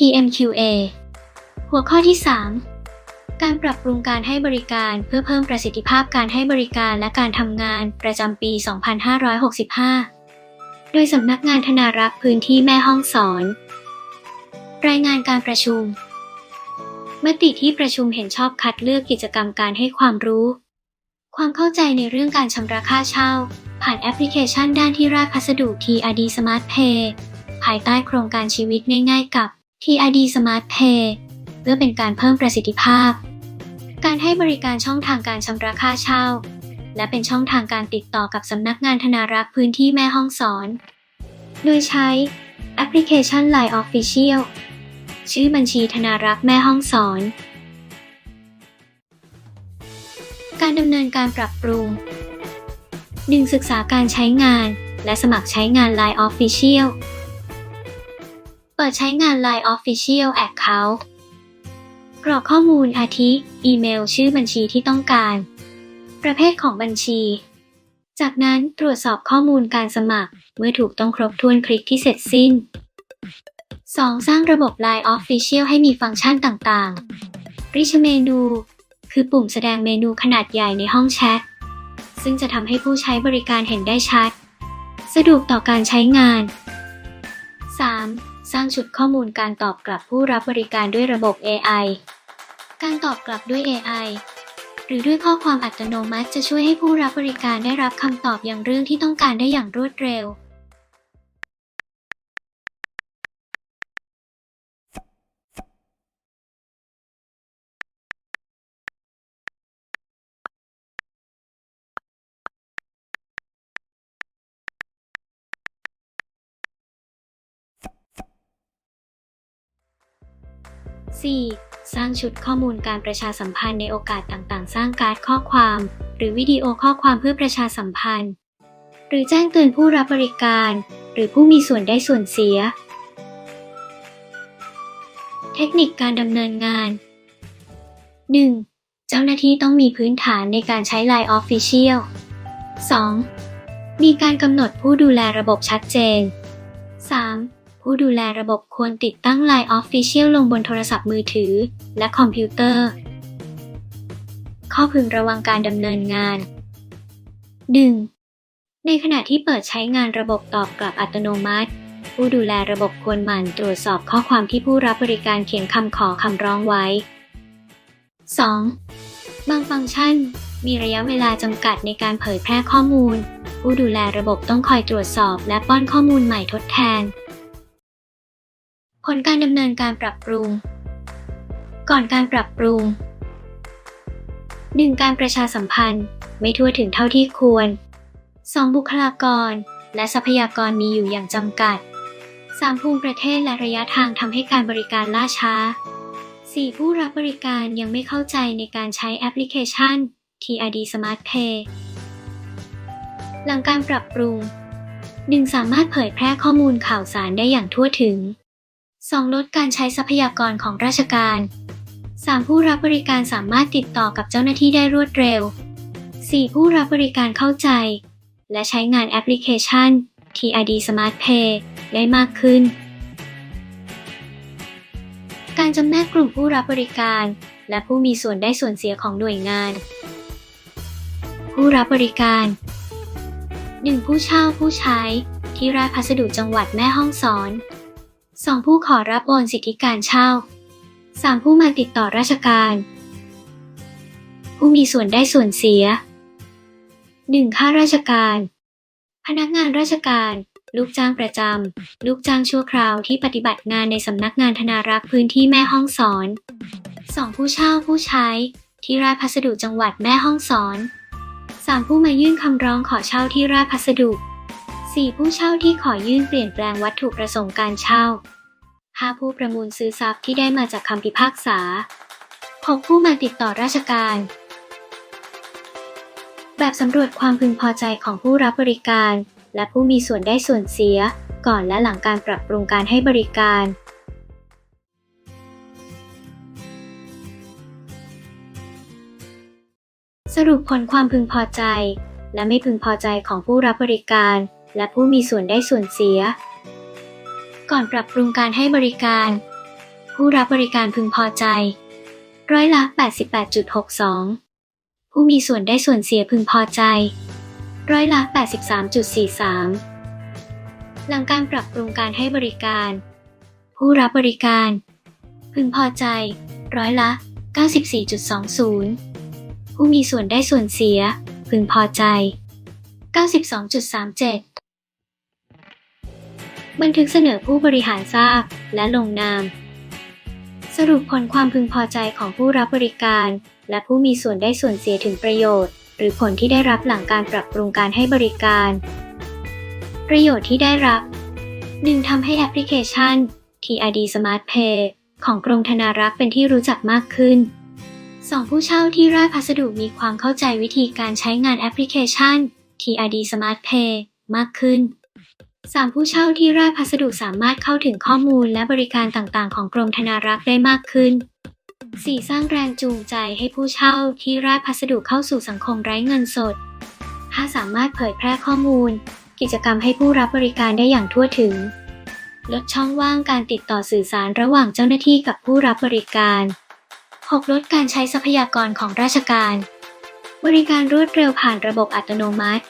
PMQA หัวข้อที่ 3 การปรับปรุงการให้บริการเพื่อเพิ่มประสิทธิภาพการให้บริการและการทำงานประจำปี 2565 โดยสำนักงานธนารักษ์พื้นที่แม่ห้องสอน รายงานการประชุม มติที่ประชุมเห็นชอบคัดเลือกกิจกรรมการให้ความรู้ ความเข้าใจในเรื่องการชำระค่าเช่า ผ่านแอปพลิเคชันด้านที่ราชพัสดุ TRD Smart Pay ภายใต้โครงการชีวิตง่ายๆกับ TRD Smart Pay เพื่อเป็นการเพิ่มประสิทธิภาพ การให้บริการช่องทางการชำระค่าเช่า และเป็นช่องทางการติดต่อกับสำนักงานธนารักษ์พื้นที่แม่ห้องสอน โดยใช้แอปพลิเคชัน Line Official ชื่อบัญชีธนารักษ์แม่ห้องสอน การดำเนินการปรับปรุง 1. ศึกษาการใช้งาน และสมัครใช้งาน Line Official เปิดใช้งาน Line Official Account กรอกข้อมูลอาทิ อีเมลชื่อบัญชีที่ต้องการ ประเภทของบัญชี จากนั้นตรวจสอบข้อมูลการสมัคร เมื่อถูกต้องครบถ้วนคลิกที่เสร็จสิ้น 2. สร้างระบบ Line Official ให้มีฟังก์ชันต่างๆ Rich Menu คือปุ่มแสดงเมนูขนาดใหญ่ในห้องแชท ซึ่งจะทำให้ผู้ใช้บริการเห็นได้ชัด สะดวกต่อการใช้งาน 3. สร้างชุดข้อมูลการตอบกลับผู้รับบริการด้วยระบบ AI การตอบกลับด้วย AI หรือด้วยข้อความอัตโนมัติจะช่วยให้ผู้รับบริการได้รับคำตอบอย่างเรื่องที่ต้องการได้อย่างรวดเร็ว 4. สร้างชุดข้อมูลการประชาสัมพันธ์ในโอกาสต่างๆ สร้างการ์ดข้อความ หรือวิดีโอข้อความเพื่อประชาสัมพันธ์ หรือแจ้งเตือนผู้รับบริการ หรือผู้มีส่วนได้ส่วนเสีย เทคนิคการดำเนินงาน 1. เจ้าหน้าที่ต้องมีพื้นฐานในการใช้ Line Official 2. มีการกำหนดผู้ดูแลระบบชัดเจน 3. ผู้ดูแลระบบควรติดตั้ง Line Official ลงบนโทรศัพท์มือถือ และคอมพิวเตอร์ ข้อพึงระวังการดำเนินงาน 1. ในขณะที่เปิดใช้งานระบบตอบกลับอัตโนมัติ ผู้ดูแลระบบควรหมั่นตรวจสอบข้อความที่ผู้รับบริการเขียนคำขอคำร้องไว้ 2. บางฟังก์ชัน มีระยะเวลาจำกัดในการเผยแพร่ข้อมูล ผู้ดูแลระบบต้องคอยตรวจสอบและป้อนข้อมูลใหม่ทดแทน ผลการดำเนินการปรับปรุง ก่อนการปรับปรุง 1. การประชาสัมพันธ์ไม่ทั่วถึงเท่าที่ควร 2. บุคลากร และทรัพยากรมีอยู่อย่างจำกัด 3. ภูมิประเทศและระยะทางทำให้การบริการล่าช้า 4. ผู้รับบริการยังไม่เข้าใจในการใช้แอปพลิเคชัน TRD Smart Pay หลังการปรับปรุง 1. สามารถเผยแพร่ข้อมูลข่าวสารได้อย่างทั่วถึง 2. ลดการใช้ทรัพยากรของราชการ 3. ผู้รับบริการสามารถติดต่อกับเจ้าหน้าที่ได้รวดเร็ว 4. ผู้รับบริการเข้าใจ และใช้งานแอปพลิเคชัน TRD Smart Pay ได้มากขึ้น การจำแนกกลุ่มผู้รับบริการ และผู้มีส่วนได้ส่วนเสียของหน่วยงาน ผู้รับบริการ 1. ผู้เช่าผู้ใช้ที่ราชพัสดุจังหวัดแม่ฮ่องสอน 2. ผู้ขอรับโอนสิทธิการเช่า 3. ผู้มาติดต่อราชการ ผู้มีส่วนได้ส่วนเสีย 1. ข้าราชการ พนักงานราชการ ลูกจ้างประจำ ลูกจ้างชั่วคราวที่ปฏิบัติงานในสำนักงานธนารักษ์พื้นที่แม่ห้องสอน 2. ผู้เช่าผู้ใช้ ที่ราชพัสดุจังหวัดแม่ห้องสอน 3. ผู้มายื่นคำร้องขอเช่าที่ราชพัสดุ 4. ผู้เช่าที่ขอยื่นเปลี่ยนแปลงวัตถุประสงค์การเช่า 5. ผู้ประมูลซื้อทรัพย์ที่ได้มาจากคำพิพากษา 6. ผู้มาติดต่อราชการ แบบสำรวจความพึงพอใจของผู้รับบริการ และผู้มีส่วนได้ส่วนเสีย ก่อนและหลังการปรับปรุงการให้บริการสรุปผลความพึงพอใจ และไม่พึงพอใจของผู้รับบริการ และผู้มีส่วนได้ส่วนเสีย ก่อนปรับปรุงการให้บริการ ผู้รับบริการพึงพอใจ ร้อยละ 88.62 ผู้มีส่วนได้ส่วนเสียพึงพอใจ ร้อยละ 83.43 หลังการปรับปรุงการให้บริการ ผู้รับบริการ พึงพอใจ ร้อยละ 94.20 ผู้มีส่วนได้ส่วนเสีย พึงพอใจ 92.37 บันทึกเสนอผู้บริหารทราบและลงนาม สรุปผลความพึงพอใจของผู้รับบริการ และผู้มีส่วนได้ส่วนเสียถึงประโยชน์ หรือผลที่ได้รับหลังการปรับปรุงการให้บริการ ประโยชน์ที่ได้รับ 1. ทำให้แอปพลิเคชัน TRD Smart Pay ของกรมธนารักษ์เป็นที่รู้จักมากขึ้น 2. ผู้เช่าที่ราชพัสดุมีความเข้าใจวิธีการใช้งานแอปพลิเคชัน TRD Smart Pay มากขึ้น 3. ผู้เช่าที่ราชพัสดุสามารถเข้าถึงข้อมูลและบริการต่างๆ ของกรมธนารักษ์ได้มากขึ้น 4. สร้างแรงจูงใจให้ผู้เช่าที่ราชพัสดุเข้าสู่สังคมไร้เงินสด 5. สามารถเผยแพร่ข้อมูล กิจกรรมให้ผู้รับบริการได้อย่างทั่วถึง ลดช่องว่างการติดต่อสื่อสารระหว่างเจ้าหน้าที่กับผู้รับบริการ 6. ลดการใช้ทรัพยากรของราชการ บริการรวดเร็วผ่านระบบอัตโนมัติ